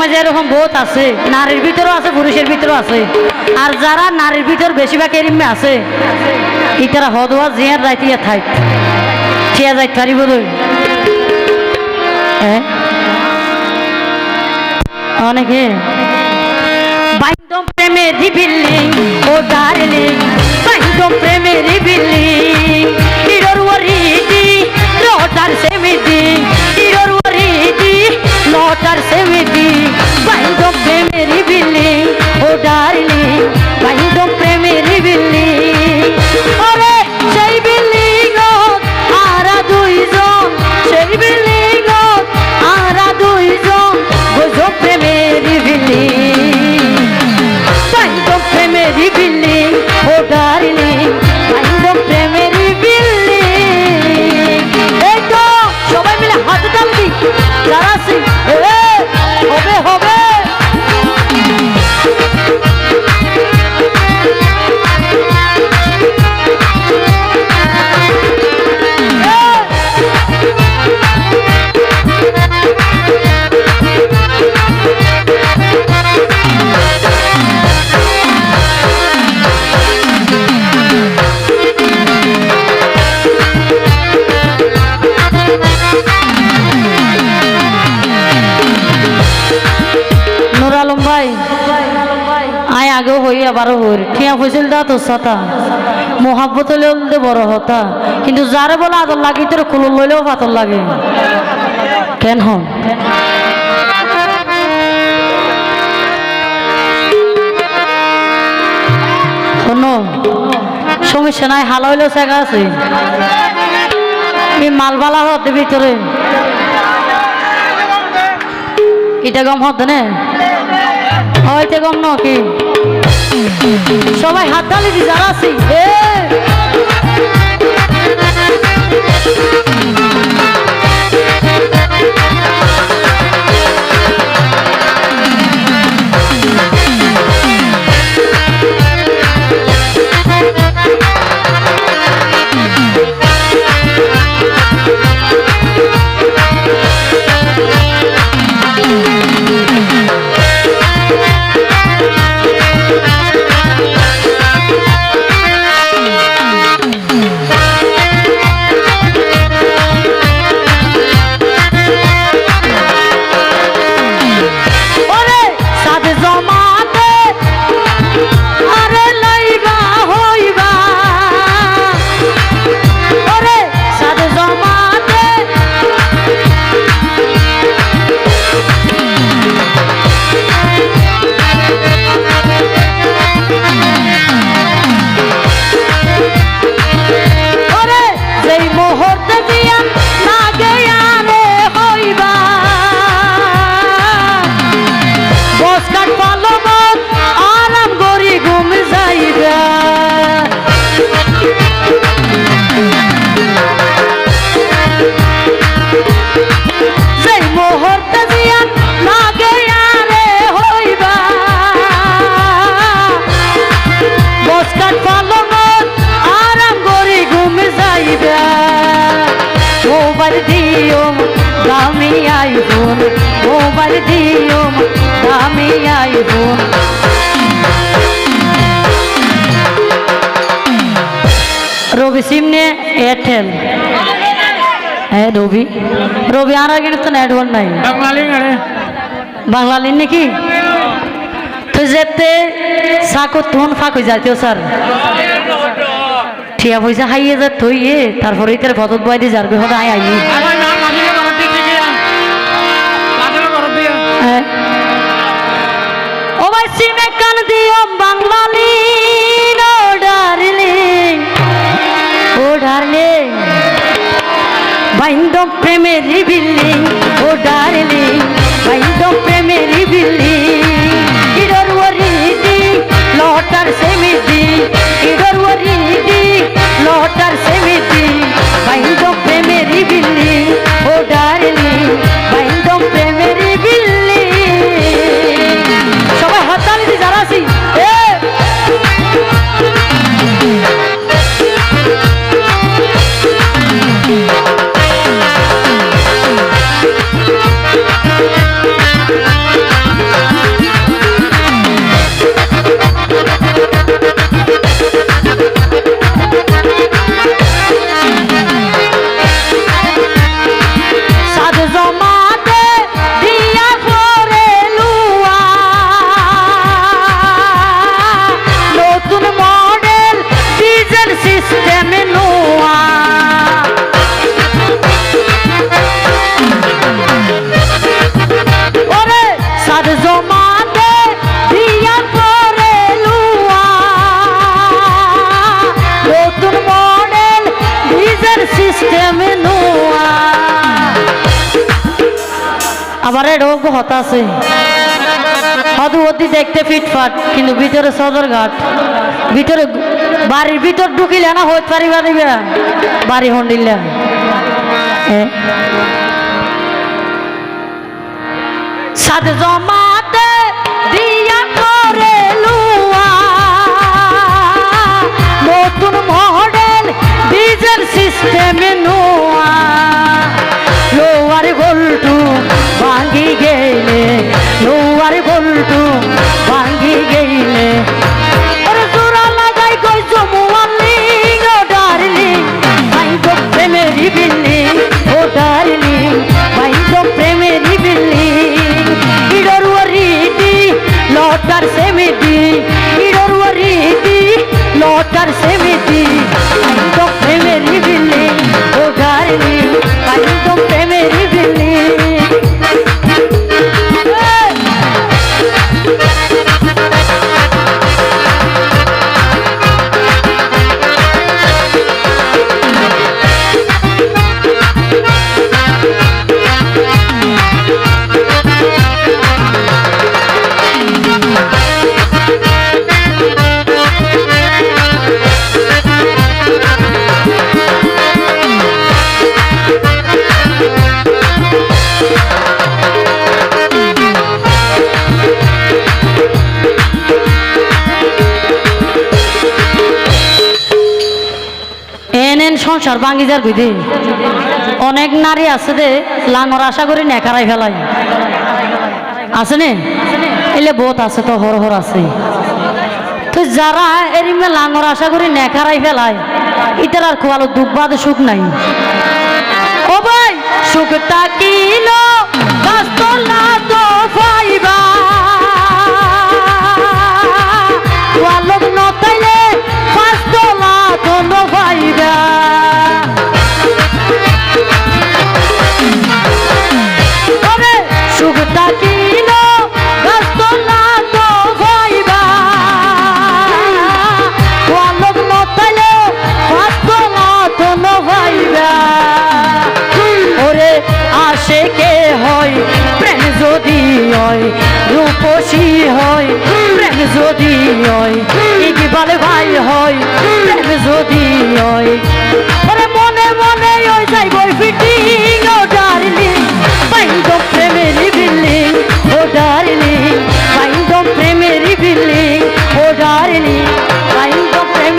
মাঝে এরকম বহুত আছে, নারীর ভিতরেও আছে, পুরুষের ভিতরেও আছে। আর যারা নারীর ভিতর বেশিরভাগ এরিমে আছে, ইতারা হদওয়া জিয়ার রাইতিয়া থাই ঠিয়া যাই পারিব দই। অনেকে। বাইন্দম প্রেমে বিল্ডিং প্রেমের বিল্ডিং ও ডার্লিং। আগেও হই আবারও হইর ঠিয়া ফসল দা তোর সাথা মোহাব্বত হলে বড় হতা। কিন্তু যারে বলে আদর লাগি তোর কুলুল লইলেও পাতর লাগে। কেন? হন শোনো সমস্যা নাই হাল হইলেও জায়গা আছে। এই মালবালা হতে ভিতরে এটা গম হতো না? হয়তো গম ন কি? সবাই হাত তালি দি যারা আছি মোবাইল দিও দামি আইফোন রবি সিম নে এয়ারটেল। হ্যাঁ রবি। রবি আর আগে তো নেটওয়ার্ক নাই। বাংলা লিন নাকি? তো যেতে সাকো তুন ফাঁক হয়ে যাইতেও স্যার। ঠিয়া পয়সা খাইয়ে যা থইয়ে তারপরে তার ভদত বয় দিয়ে যারবে হতে আই আইলি দিও বাংলা লিন ও ডার্লিং ও ডার্লিং। বাইন্দ প্রেমের বিল্ডিং। আমার রোগ হতাশে অতি দেখতে ফিটফাট, কিন্তু ভিতরে সদর ঘাট। ভিতরে বাড়ির ভিতর ঢুকিলে না হইতে পারিবা বাড়ি হন্ডিলে। সাথে জমা সিস্টেমে নোয়া লোয়ার গোল্টু ভাঙ্গি গেলে লোয়ার গোল্টু ভাঙ্গি গেলে কই জমুয়ালিং ও ডার্লিং লটার সেমিটি ইডরুয়ারিটি লটার সেমিটি সংসার ভাঙি যার বুঝি অনেক নারী আছে দে, লাঙর আশা করি নেকারাই ফেলাই। আছে নে? এলে বহুত আছে তো, হর হর আছে। তো যারা এরিমে লাঙর আশা করি নেকারাই ফেলাই, ইতার আর খোয়ালো দুঃখ বাদে সুখ নাই। ও ভাই, সুখ তাকিল গাছতলা হয়, রূপসী হয়, প্রেম যদি হয়, ইকবাল ভাই হয়, প্রেম যদি হয়। মনে মনে ওই যাই বই ফিটিং, ও ডার্লিং পাইন্দ প্রেমেরই বিল্ডিং ও ডার্লিং পাইন্দ প্রেমেরই বিল্ডিং ও ডার্লিং পাইন্দ প্রেম